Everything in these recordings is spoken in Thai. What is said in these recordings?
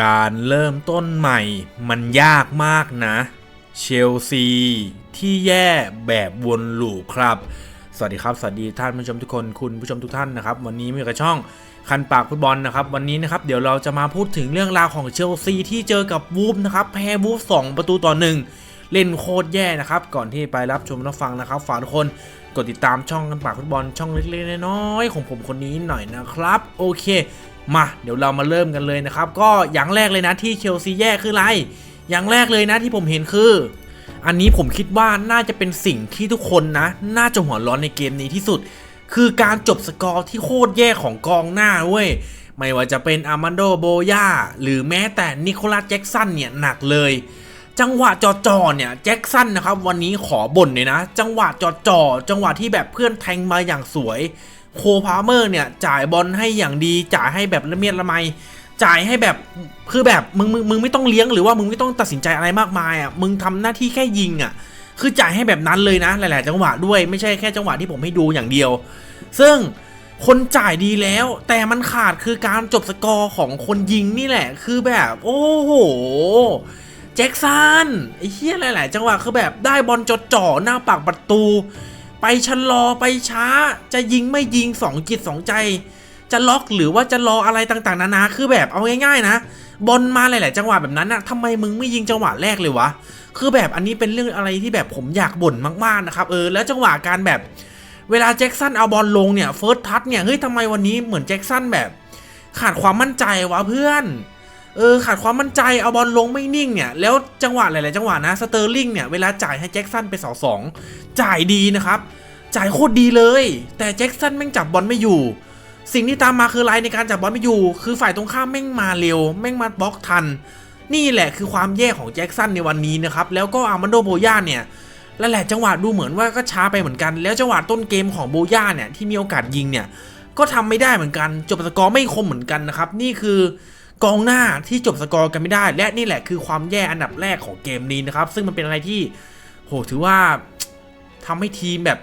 การเริ่มต้นใหม่มันยากมากนะ เชลซีที่แย่แบบวนลูปครับ สวัสดีครับ สวัสดีท่านผู้ชมทุกคนคุณผู้ชมทุกท่านนะครับ วันนี้มีกับช่องคันปากฟุตบอลนะครับ วันนี้นะครับเดี๋ยวเราจะมาพูดถึงเรื่องราวของเชลซีที่เจอกับวูฟนะครับแพ้วูฟสองประตูต่อหนึ่งเล่นโคตรแย่นะครับ ก่อนที่ไปรับชมรับฟังนะครับฝากทุกคนกดติดตามช่องกันปากฟุตบอลช่องเล็กๆน้อยๆของผมคนนี้หน่อยนะครับ โอเค มาเดี๋ยวเรามาเริ่มกันเลยนะครับ ก็อย่างแรกเลยนะที่เชลซีแย่คืออะไร อย่างแรกเลยนะที่ผมเห็นคือ อันนี้ผมคิดว่าน่าจะเป็นสิ่งที่ทุกคนนะ น่าจะหัวร้อนในเกมนี้ที่สุด คือการจบสกอร์ที่โคตรแย่ของกองหน้าเว้ยไม่ว่าจะเป็นอามันโดโบยาหรือแม้แต่นิโคลัสแจ็กสันเนี่ยหนักเลย จังหวะจอจอเนี่ยแจ็คสันนะครับ วันนี้ขอบ่นเลยนะ จังหวะจอจอจังหวะที่แบบเพื่อนแทงมาอย่างสวย โคพาเมอร์เนี่ยจ่ายบอลให้อย่างดี จ่ายให้แบบละเมียดละไม จ่ายให้แบบคือแบบมึงมึงมึงไม่ต้องเลี้ยงหรือว่ามึงไม่ต้องตัดสินใจอะไรมากมายอะมึงทำหน้าที่แค่ยิงอะ คือจ่ายให้แบบนั้นเลยนะ หลาย ๆ จังหวะด้วยไม่ใช่แค่จังหวะที่ผมให้ดูอย่างเดียว ซึ่งคนจ่ายดีแล้ว แต่มันขาดคือการจบสกอร์ของคนยิงนี่แหละ คือแบบ โอ้โหแจ็คสันไอ้เหี้ยหลาย ๆ จังหวะคือแบบได้บอลจดจ่อหน้าปากประตู ไปชะลอไปช้า จะยิงไม่ยิงสองจิตสองใจ จะล็อกหรือว่าจะรออะไรต่างๆ นานาคือแบบเอาง่ายๆนะบอลมาหลายๆจังหวะแบบนั้นนะทำไมมึงไม่ยิงจังหวะแรกเลยวะคือแบบอันนี้เป็นเรื่องอะไรที่แบบผมอยากบ่นมากๆนะครับเออแล้วจังหวะการแบบเวลาแจ็คสันเอาบอลลงเนี่ยเฟิร์สทัชเนี่ยเฮ้ยทำไมวันนี้เหมือนแจ็คสันแบบ ขาดความมั่นใจวะเพื่อน เออขาดความมั่นใจเอาบอลลงไม่นิ่งเนี่ยแล้วจังหวะหลายๆจังหวะนะสเตอร์ลิงเนี่ยเวลาจ่ายให้แจ็คสันไปสองสองจ่ายดีนะครับ จ่ายโคตรดีเลย แต่แจ็คสันแม่งจับบอลไม่อยู่ สิ่งที่ตามมาคืออะไรในการจับบอลไม่อยู่ คือฝ่ายตรงข้ามแม่งมาเร็ว แม่งมาบล็อกทัน นี่แหละคือความแย่ของแจ็คสันในวันนี้นะครับแล้วก็อามันโดโบย่าเนี่ยและแหละจังหวะดูเหมือนว่าก็ช้าไปเหมือนกัน แล้วจังหวะต้นเกมของโบย่าเนี่ยที่มีโอกาสยิงเนี่ยก็ทำไม่ได้เหมือนกัน จบสกอร์ไม่คมเหมือนกันนะครับนี่คือ กองหน้าที่จบสกอร์กันไม่ได้ และนี่แหละคือความแย่อันดับแรกของเกมนี้นะครับ ซึ่งมันเป็นอะไรที่โหถือว่าทำให้ทีมแบบ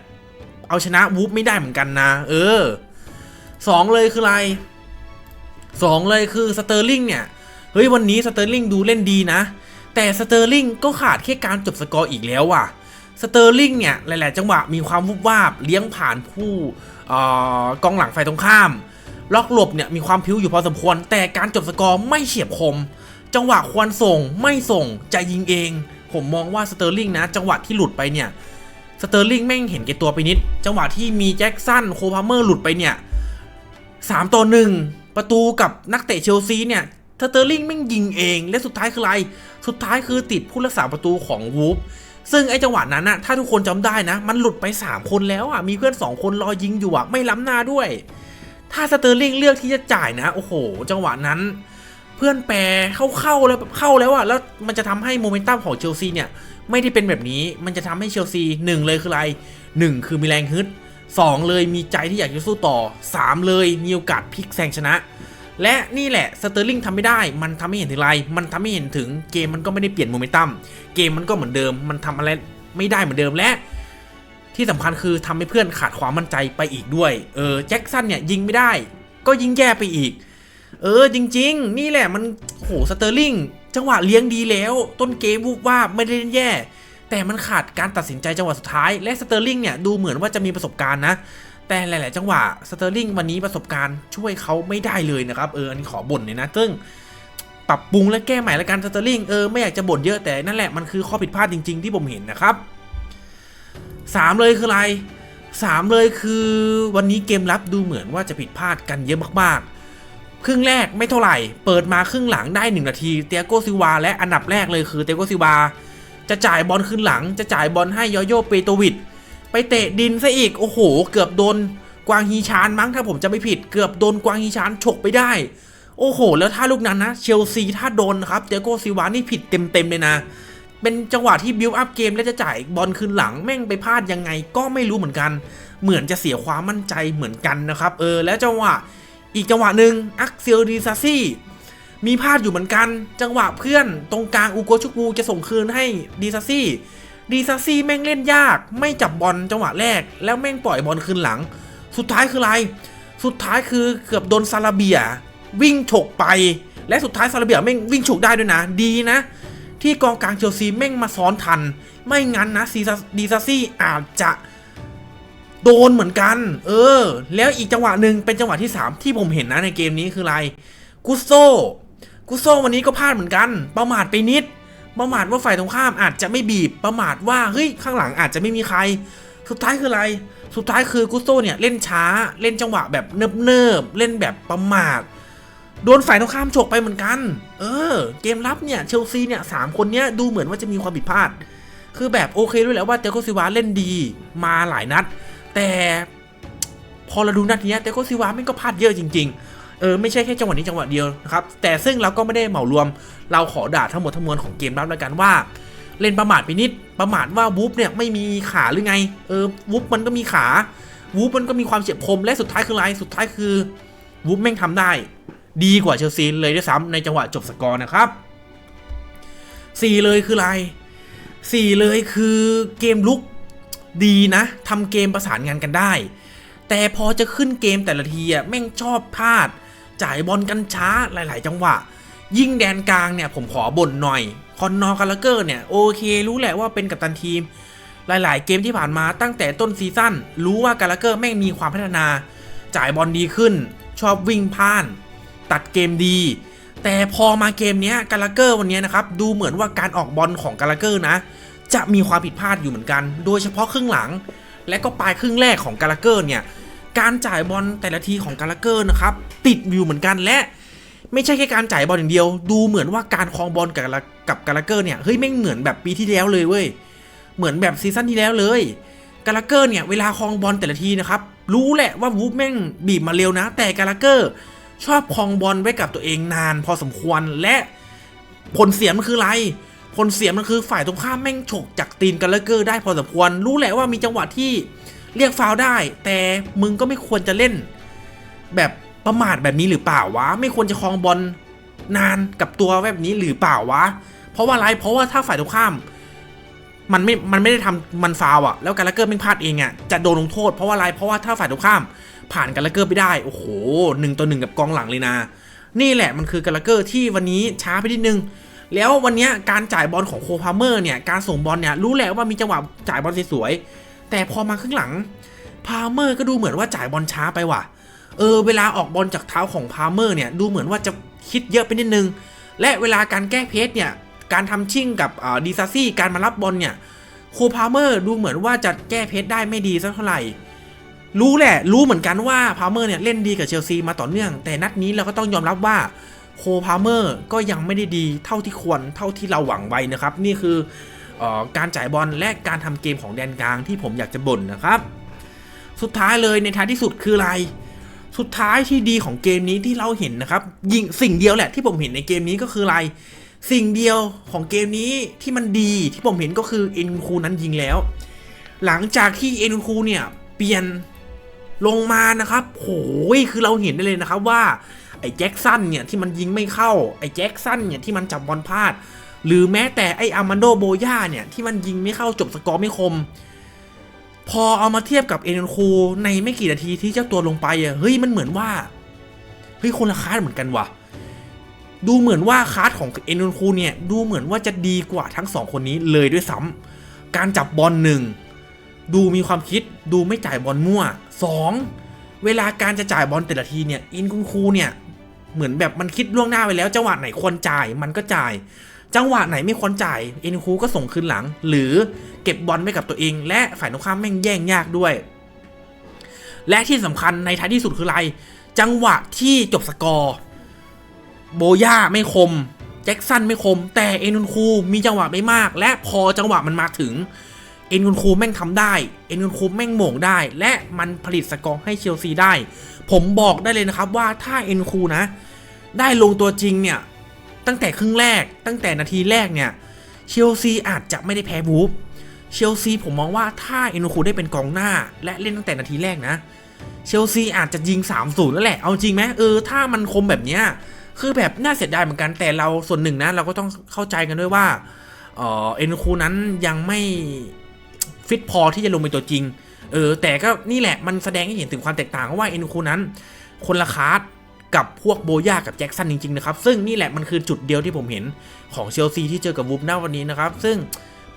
เอาชนะวูฟไม่ได้เหมือนกันนะ เออสองเลยคืออะไรสองเลยคือสเตอร์ลิงเนี่ย เฮ้ย วันนี้สเตอร์ลิงดูเล่นดีนะ แต่สเตอร์ลิงก็ขาดแค่การจบสกอร์อีกแล้วว่ะสเตอร์ลิงเนี่ย หลาย ๆ จังหวะมีความวุบวาบเลี้ยงผ่านผู้ออกองหลังฝ่ายตรงข้าม ล็อกหลบเนี่ยมีความพิ้วอยู่พอสมควร แต่การจบสกอร์ไม่เฉียบคม จังหวะควรส่งไม่ส่งจะยิงเอง ผมมองว่าสเตอร์ลิงนะ จังหวะที่หลุดไปเนี่ยสเตอร์ลิงแม่งเห็นแก่ตัวไปนิด จังหวะที่มีแจ็คสันโคพาเมอร์หลุดไปเนี่ยสามต่อหนึ่งประตูกับนักเตะเชลซีเนี่ยสเตอร์ลิงแม่งยิงเอง และสุดท้ายคืออะไร สุดท้ายคือติดผู้รักษาประตูของวูฟซึ่งไอ้จังหวะนั้นนะถ้าทุกคนจำได้นะ มันหลุดไป 3 คนแล้วอะมีเพื่อน 2 คนรอยิงอยู่อะไม่ล้ำหน้าด้วย ถ้าสเตอร์ลิงเลือกที่จะจ่ายนะโอ้โห จังหวะนั้น เพื่อนแปรเข้าเข้าแล้วเข้าแล้วอะแล้วมันจะทำให้โมเมนตัมของเชลซีเนี่ย ไม่ได้เป็นแบบนี้มันจะทำให้เชลซีหนึ่งเลยคืออะไรหนึ่งคือมีแรงฮึดสองเลยมีใจที่อยากจะสู้ต่อสามเลยมีโอกาสพลิกแซงชนะ และนี่แหละสเตอร์ลิงทำไม่ได้ มันทำให้เห็นถึงอะไร มันทำให้เห็นถึงเกมมันก็ไม่ได้เปลี่ยนโมเมนตัมเกมมันก็เหมือนเดิม มันทำอะไรไม่ได้เหมือนเดิมและ ที่สำคัญคือทำให้เพื่อนขาดความมั่นใจไปอีกด้วย เออแจ็คสันเนี่ยยิงไม่ได้ ก็ยิงแย่ไปอีก เออจริง ๆ นี่แหละมันโหสเตอร์ลิงจังหวะเลี้ยงดีแล้ว ต้นเกมวูบว่าไม่ได้เล่นแย่ แต่มันขาดการตัดสินใจจังหวะสุดท้าย และสเตอร์ลิงเนี่ยดูเหมือนว่าจะมีประสบการณ์นะ แต่หลาย ๆ จังหวะสเตอร์ลิงวันนี้ประสบการณ์ช่วยเขาไม่ได้เลยนะครับเอออันนี้ขอบ่นเลยนะซึ่งปรับปรุงและแก้ใหม่ละกันสเตอร์ลิงเออไม่อยากจะบ่นเยอะแต่นั่นแหละมันคือข้อผิดพลาดจริง ๆ ที่ผมเห็นนะครับ สามเลยคืออะไรสามเลยคือวันนี้เกมรับดูเหมือนว่าจะผิดพลาดกันเยอะมากๆ ครึ่งแรกไม่เท่าไหร่ เปิดมาครึ่งหลังได้ 1 นาที เตียโกซิวาและอันดับแรกเลยคือเตียโกซิวาจะจ่ายบอลขึ้นหลัง จะจ่ายบอลให้ยอโยเปโตวิดไปเตะดินซะอีก โอ้โห เกือบโดนกวางฮีชานมั้งถ้าผมจะไม่ผิด เกือบโดนกวางฮีชานฉกไปได้ โอ้โห แล้วถ้าลูกนั้นนะเชลซีถ้าโดนนะครับเตียโกซิวานี่ผิดเต็มๆเลยนะ เป็นจังหวะที่บิวอัพเกมแล้วจะจ่ายบอลคืนหลังแม่งไปพลาดยังไงก็ไม่รู้เหมือนกัน เหมือนจะเสียความมั่นใจเหมือนกันนะครับ เออแล้วจังหวะอีกจังหวะหนึ่งอักเซลดีซาซี่มีพลาดอยู่เหมือนกัน จังหวะเพื่อนตรงกลางอูโกชุกูจะส่งคืนให้ดีซาซี่ดีซาซี่แม่งเล่นยาก ไม่จับบอลจังหวะแรก แล้วแม่งปล่อยบอลคืนหลัง สุดท้ายคืออะไร สุดท้ายคือเกือบโดนซาลาเบีย วิ่งฉกไป และสุดท้ายซาลาเบียแม่งวิ่งฉกได้ด้วยนะ ดีนะ ที่กองกลางเชลซีแม่งมาซ้อนทัน ไม่งั้นนะซีซดีซาซี่อาจจะโดนเหมือนกัน เออ แล้วอีกจังหวะหนึ่งเป็นจังหวะที่ 3 ที่ผมเห็นนะในเกมนี้คืออะไรกุโซกุโซวันนี้ก็พลาดเหมือนกัน ประมาทไปนิด ประมาทว่าฝ่ายตรงข้ามอาจจะไม่บีบ ประมาทว่าเฮ้ยข้างหลังอาจจะไม่มีใคร สุดท้ายคืออะไร สุดท้ายคือกุโซเนี่ยเล่นช้า เล่นจังหวะแบบเนิบๆเล่นแบบประมาท โดนฝ่ายตรงข้ามฉกไปเหมือนกัน เออ เกมรับเนี่ยเชลซีเนี่ยสามคนเนี้ยดูเหมือนว่าจะมีความผิดพลาด คือแบบโอเคด้วยแหล้วว่าเตโกซิวาเล่นดีมาหลายนัด แต่พอเราดูนัดเนี้ยเตโกซิวาไม่ก็พลาดเยอะจริง ๆ เออไม่ใช่แค่จังหวะนี้จังหวะเดียวนะครับ แต่ซึ่งเราก็ไม่ได้เหมารวม เราขอด่าทั้งหมดทั้งมวลของเกมรับแล้วกันว่า เล่นประมาทไปนิด ประมาทว่าวูฟเนี่ยไม่มีขาหรือไง เออวูฟมันก็มีขา วูฟมันก็มีความเฉียบคมและสุดท้ายคืออะไรสุดท้ายคือวูฟแม่งทำได้ ดีกว่าเชลซีเลยด้วยซ้ำในจังหวะจบสกอร์นะครับสี่เลยคืออะไรสี่เลยคือเกมลุกดีนะทำเกมประสานงานกันได้ แต่พอจะขึ้นเกมแต่ละทีอะแม่งชอบพลาด จ่ายบอลกันช้าหลาย ๆ จังหวะ ยิ่งแดนกลางเนี่ยผมขอบ่นหน่อย คอนนอร์กาลาเกอร์เนี่ยโอเค รู้แหละว่าเป็นกัปตันทีม หลาย ๆ เกมที่ผ่านมาตั้งแต่ต้นซีซั่นรู้ว่ากาลาเกอร์แม่งมีความพัฒนา จ่ายบอลดีขึ้น ชอบวิ่งพ่าน ตัดเกมดี แต่พอมาเกมนี้กาลาเกอร์วันนี้นะครับดูเหมือนว่าการออกบอลของกาลาเกอร์นะ จะมีความผิดพลาดอยู่เหมือนกัน โดยเฉพาะครึ่งหลัง และก็ปลายครึ่งแรกของกาลาเกอร์เนี่ยการจ่ายบอลแต่ละทีของกาลาเกอร์นะครับติดอยู่เหมือนกันและไม่ใช่แค่การจ่ายบอลอย่างเดียว ดูเหมือนว่าการครองบอลกับกาลากับกาลาเกอร์เนี่ยเฮ้ยแม่งเหมือนแบบปีที่แล้วเลยเว้ยเหมือนแบบซีซั่นที่แล้วเลยกาลาเกอร์เนี่ยเวลาครองบอลแต่ละทีนะครับรู้แหละว่าวูฟแม่งบีบมาเร็วนะ แต่กาลาเกอร์ ชอบครองบอลไว้กับตัวเองนานพอสมควรและผลเสียมันคืออะไรผลเสียมันคือฝ่ายตรงข้ามแม่งฉกจากตีนกันเลเกอร์ได้พอสมควร รู้แหละว่ามีจังหวะที่เรียกฟาวได้ แต่มึงก็ไม่ควรจะเล่น แบบประมาทแบบนี้หรือเปล่าวะ ไม่ควรจะครองบอลนานกับตัวแบบนี้หรือเปล่าวะ เพราะว่าอะไรเพราะว่าถ้าฝ่ายตรงข้าม มันไม่มันไม่ได้ทำมันฟาวอะแล้วการลเกอร์ไม่พลาดเองอะจะโดนลงโทษเพราะว่าอะไรเพราะว่าถ้าฝ่ายตรงข้าม ผ่านการลเกอร์ไปได้ โอ้โหหนึ่งต่อหนึ่งกับกองหลังเลยนะ นี่แหละมันคือการลเกอร์ที่วันนี้ช้าไปนิดนึง แล้ววันนี้การจ่ายบอลของโคพาเมอร์เนี่ย การส่งบอลเนี่ยรู้แหละว่ามีจังหวะจ่ายบอลสวยๆ แต่พอมาครึ่งหลัง พาเมอร์ก็ดูเหมือนว่าจ่ายบอลช้าไปว่ะ เออ เวลาออกบอลจากเท้าของพาเมอร์เนี่ยดูเหมือนว่าจะคิดเยอะไปนิดนึง และเวลาการแก้เพจเนี่ย การทำชิ่งกับดีซาซี่ การมารับบอลเนี่ย โคพาเมอร์ดูเหมือนว่าจะแก้เพจได้ไม่ดีสักเท่าไหร่ รู้แหละ รู้เหมือนกันว่าพาเมอร์เนี่ยเล่นดีกับเชลซีมาต่อเนื่อง แต่นัดนี้เราก็ต้องยอมรับว่าโคพาเมอร์ก็ยังไม่ได้ดีเท่าที่ควรเท่าที่เราหวังไว้นะครับ นี่คือออการจ่ายบอลและการทำเกมของแดนกลางที่ผมอยากจะบ่นนะครับ สุดท้ายเลยในท้ายที่สุดคืออะไรสุดท้ายที่ดีของเกมนี้ที่เราเห็นนะครับยิงสิ่งเดียวแหละที่ผมเห็นในเกมนี้ก็คืออะไร สิ่งเดียวของเกมนี้ที่มันดีที่ผมเห็นก็คือเอ็นคูนั้นยิงแล้ว หลังจากที่เอ็นคูเนี่ยเปลี่ยน ลงมานะครับโหยคือเราเห็นได้เลยนะครับว่าไอ้แจ็คสันเนี่ยที่มันยิงไม่เข้าไอ้แจ็คสันเนี่ยที่มันจับบอลพลาด หรือแม้แต่ไอ้อามันโดโบย่าเนี่ยที่มันยิงไม่เข้าจบสกอร์ไม่คม พอเอามาเทียบกับเอ็นคูในไม่กี่นาทีที่เจ้าตัวลงไปอะเฮ้ยมันเหมือนว่าเฮ้ยคนละคลาสเหมือนกันว่ะดูเหมือนว่าคลาสของเอ็นคูเนี่ยดูเหมือนว่าจะดีกว่าทั้งสองคนนี้เลยด้วยซ้ำการจับบอลหนึ่ง ดูมีความคิดดูไม่จ่ายบอลมั่วสองเวลาการจะจ่ายบอลแต่ละทีเนี่ยอินคุณครูเนี่ยเหมือนแบบมันคิดล่วงหน้าไปแล้วจังหวะไหนควรจ่ายมันก็จ่าย จังหวะไหนไม่ควรจ่ายเอ็นคูก็ส่งคืนหลัง หรือเก็บบอลไว้กับตัวเอง และฝ่ายตรงข้ามแม่งแย่งยากด้วย และที่สำคัญในท้ายที่สุดคืออะไร จังหวะที่จบสกอร์โบย่าไม่คม แจ็คสันไม่คม แต่เอ็นคูมีจังหวะไม่มาก และพอจังหวะมันมาถึง เอ็นคูแม่งทำได้ เอ็นคูแม่งโหม่งได้ และมันผลิตสกอร์ให้เชลซีได้ ผมบอกได้เลยนะครับว่าถ้าเอ็นคูนะ ได้ลงตัวจริงเนี่ย ตั้งแต่ครึ่งแรก ตั้งแต่นาทีแรกเนี่ย เชลซีอาจจะไม่ได้แพ้บูฟเชลซีผมมองว่าถ้าเอ็นคูได้เป็นกองหน้า และเล่นตั้งแต่นาทีแรกนะ เชลซีอาจจะยิง 3-0นั่นแหละ เอาจริงไหมเออถ้ามันคมแบบเนี้ยคือแบบน่าเสียดายเหมือนกันแต่เราส่วนหนึ่งนะเราก็ต้องเข้าใจกันด้วยว่าเออเอ็นคูนั้นยังไม่ ฟิตพอที่จะลงเป็นตัวจริง เออ แต่ก็นี่แหละมันแสดงให้เห็นถึงความแตกต่างว่าเอ็นคูนั้น คนละคลาสกับพวกโบย่ากับแจ็คสันจริง ๆ นะครับ ซึ่งนี่แหละมันคือจุดเดียวที่ผมเห็นของเชลซีที่เจอกับวูฟหน้าวันนี้นะครับ ซึ่ง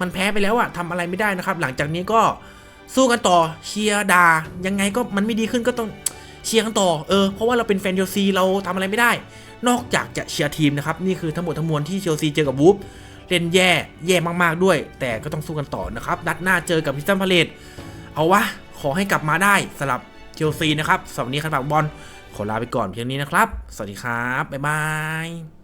มันแพ้ไปแล้วอะทำอะไรไม่ได้นะครับ หลังจากนี้ก็สู้กันต่อเชียร์ดายังไงก็มันไม่ดีขึ้นก็ต้องเชียร์กันต่อเออเพราะว่าเราเป็นแฟนเชลซีเราทำอะไรไม่ได้ นอกจากจะเชียร์ทีมนะครับ นี่คือทั้งหมดทั้งมวลที่เชลซีเจอกับวูฟ เล่นแย่แย่มากๆด้วย แต่ก็ต้องสู้กันต่อนะครับนัดหน้าเจอกับพิซซันพาเลตเอาวะ ขอให้กลับมาได้สำหรับเชลซีนะครับสำหรับวันนี้คันปากบอลขอลาไปก่อนเพียงนี้นะครับ สวัสดีครับ บ๊ายบาย